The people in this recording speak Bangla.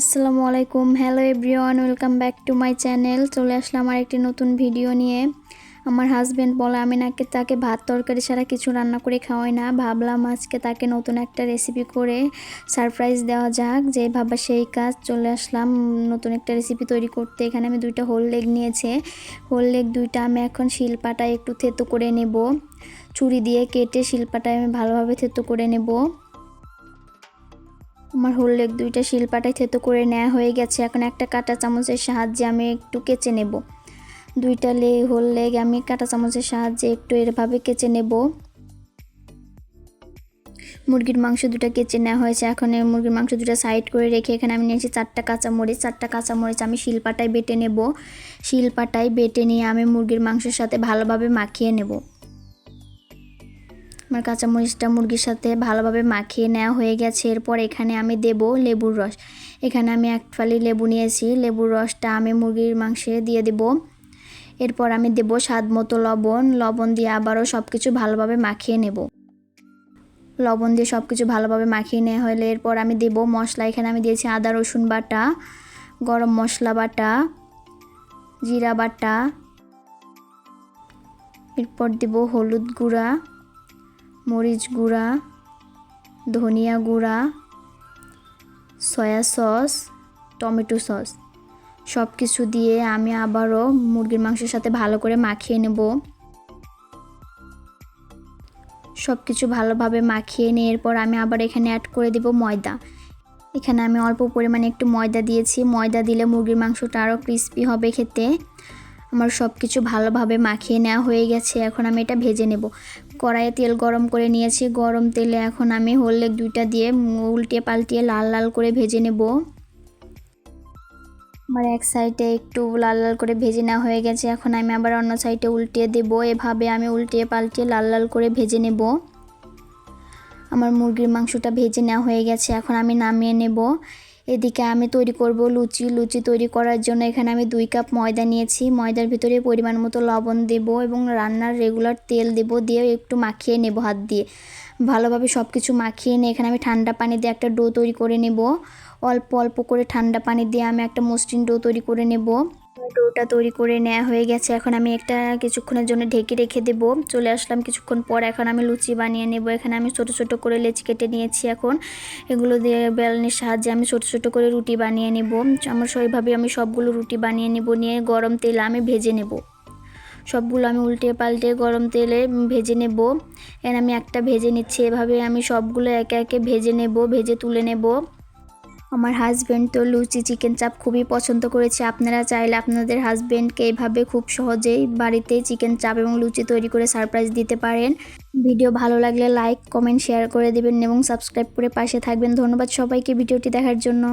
আসসালামু আলাইকুম। Hello everyone welcome back to my channel চলে আসলাম আমার একটি নতুন ভিডিও নিয়ে। আমার হাজব্যান্ড বলে, আমি নাকি তাকে ভাত তরকারি ছাড়া কিছু রান্না করে খাওয়াই না। ভাবলাম আজকে তাকে নতুন একটা রেসিপি করে সারপ্রাইজ দেওয়া যাক। যে ভাবা সেই কাজ। চলে আসলাম, নতুন একটা রেসিপি তৈরি করতে। এখানে আমি দুইটা হোল লেগ নিয়েছে। হোল লেগ দুইটা আমি এখন শিলপাটায় একটু থেতো করে নেব। ছুরি দিয়ে কেটে শিলপাটায় আমি ভালোভাবে থেতো করে নেব। আমার হোল দুইটা শিলপাটায় থেতো করে নেওয়া হয়ে গেছে। এখন একটা কাঁটা চামচের সাহায্যে আমি একটু কেচে নেব। দুইটা লে হোল লেগ আমি কাঁটা চামচের সাহায্যে একটু এরভাবে কেচে নেব। মুরগির মাংস দুটো কেচে নেওয়া হয়েছে। এখন এই মুরগির মাংস দুটো সাইড করে রেখে এখানে আমি নিয়েছি চারটা কাঁচামরিচ। চারটা কাঁচামরিচ আমি শিলপাটায় বেটে নেব। শিলপাটায় বেটে নিয়ে আমি মুরগির মাংসের সাথে ভালোভাবে মাখিয়ে নেব। আমার কাঁচামরিচটা মুরগির সাথে ভালোভাবে মাখিয়ে নেওয়া হয়ে গেছে। এরপর এখানে আমি দেব লেবুর রস। এখানে আমি এক ফালি লেবু নিয়েছি। লেবুর রসটা আমি মুরগির মাংসে দিয়ে দেব। এরপর আমি দেব স্বাদ মতো লবণ। লবণ দিয়ে আবারও সব কিছু ভালোভাবে মাখিয়ে নেব। লবণ দিয়ে সব কিছু ভালোভাবে মাখিয়ে নেওয়া হলে এরপর আমি দেব মশলা। এখানে আমি দিয়েছি আদা, রসুন বাটা, গরম মশলা বাটা, জিরা বাটা। এরপর দেব হলুদ গুঁড়া। মরিচ গুঁড়া, ধনিয়া গুঁড়া, সয়া সস, টমেটো সস। সব কিছু দিয়ে আমি আবারও মুরগির মাংসের সাথে ভালো করে মাখিয়ে নেব। সব কিছু ভালোভাবে মাখিয়ে নিয়ে এরপর আমি আবার এখানে অ্যাড করে দেব ময়দা। এখানে আমি অল্প পরিমাণে একটু ময়দা দিয়েছি। ময়দা দিলে মুরগির মাংসটা আরও ক্রিস্পি হবে খেতে। আমার সব কিছু ভালোভাবে মাখিয়ে নেওয়া হয়ে গেছে, এখন আমি এটা ভেজে নেব। কড়াইয়ে তেল গরম করে নিয়েছি, গরম তেলে এখন আমি হোললেগ দুইটা দিয়ে উল্টিয়ে পাল্টিয়ে লাল লাল করে ভেজে নেব। আমার এক সাইডে একটু লাল লাল করে ভেজে নেওয়া হয়ে গেছে, এখন আমি আবার অন্য সাইডে উল্টিয়ে দেব, এভাবে আমি উল্টিয়ে পাল্টিয়ে লাল লাল করে ভেজে নেব। আমার মুরগির মাংসটা ভেজে নেওয়া হয়ে গেছে, এখন আমি নামিয়ে নেব। এদিকে আমি তৈরি করব লুচি। লুচি তৈরি করার জন্য এখানে আমি দুই কাপ ময়দা নিয়েছি। ময়দার ভিতরে পরিমাণ মতো লবণ দেব এবং রান্নার রেগুলার তেল দেব দিয়ে একটু মাখিয়ে নেব হাত দিয়ে। ভালোভাবে সব কিছু মাখিয়ে নিয়ে এখানে আমি ঠান্ডা পানি দিয়ে একটা ডো তৈরি করে নেব। অল্প অল্প করে ঠান্ডা পানি দিয়ে আমি একটা মসৃণ ডো তৈরি করে নেব। ডোটা তৈরি করে নেওয়া হয়ে গেছে। এখন আমি একটা কিছুক্ষণের জন্য ঢেকে রেখে দেব। চলে আসলাম কিছুক্ষণ পর। এখন আমি লুচি বানিয়ে নেব। এখানে আমি ছোট ছোট করে লেচি কেটে নিয়েছি এখন। এগুলো দিয়ে বেলনির সাহায্যে আমি ছোট ছোট করে রুটি বানিয়ে নেব। আমার সেইভাবে আমি সবগুলো রুটি বানিয়ে নেব। নিয়ে গরম তেলে আমি ভেজে নেব। সবগুলো আমি উল্টে পাল্টে গরম তেলে ভেজে নেব। এখানে আমি একটা ভেজে নিচ্ছি। এভাবে আমি সবগুলো একে একে ভেজে নেব, ভেজে তুলে নেব। আমার হাজব্যান্ড তো লুচি চিকেন চাপ খুবই পছন্দ করেছে। আপনারা চাইলে আপনাদের হাজব্যান্ডকে এভাবে খুব সহজেই বাড়িতে চিকেন চাপ এবং লুচি তৈরি করে সারপ্রাইজ দিতে পারেন। ভিডিও ভালো লাগলে লাইক কমেন্ট শেয়ার করে দেবেন এবং সাবস্ক্রাইব করে পাশে থাকবেন। ধন্যবাদ সবাইকে ভিডিওটি দেখার জন্য।